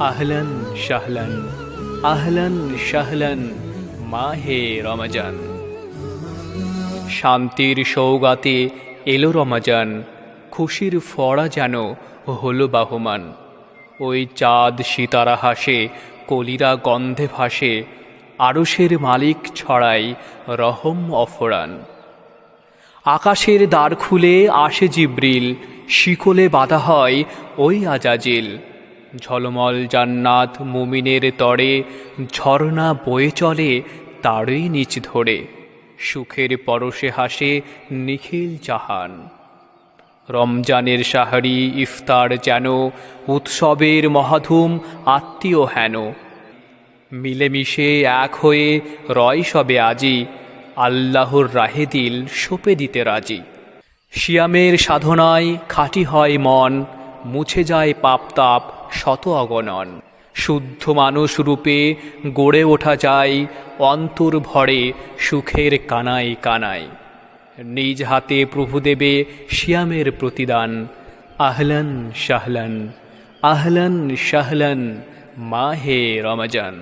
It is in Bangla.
আহলান শাহলান আহলান শাহলান মাহে রমজান। শান্তির সৌগাতে এলো রমজান, খুশির ফড়া যেন হলো বাহমান। ওই চাঁদ সিতারা হাসে, কলিরা গন্ধে ভাসে, আরশের মালিক ছড়াই রহম অফরান আকাশের দ্বার খুলে আসে জিব্রিল, শিকলে বাধা হয় ওই আজাজিল। ঝলমল জান্নাত মুমিনের তরে, ঝর্ণা বয়ে চলে তারই নিচ ধরে। সুখের পরশে হাসে নিখিল জাহান। রমজানের সাহারি ইফতার যেন, উৎসবের মহাধুম আত্মীয় হেন। মিলেমিশে এক হয়ে রয় সবে আজি, আল্লাহর রাহে দিল সঁপে দিতে রাজি। শিয়ামের সাধনায় খাঁটি হয় মন মুছে যায় পাপতাপ শত অগণন শুদ্ধ মানুষ রূপে গড়ে ওঠা যায় অন্তর ভরে সুখের কানাই কানাই নিজ হাতে প্রভু দেবে শিয়ামের প্রতিদান। আহলান শাহলান আহলান শাহলান মাহে রমজান।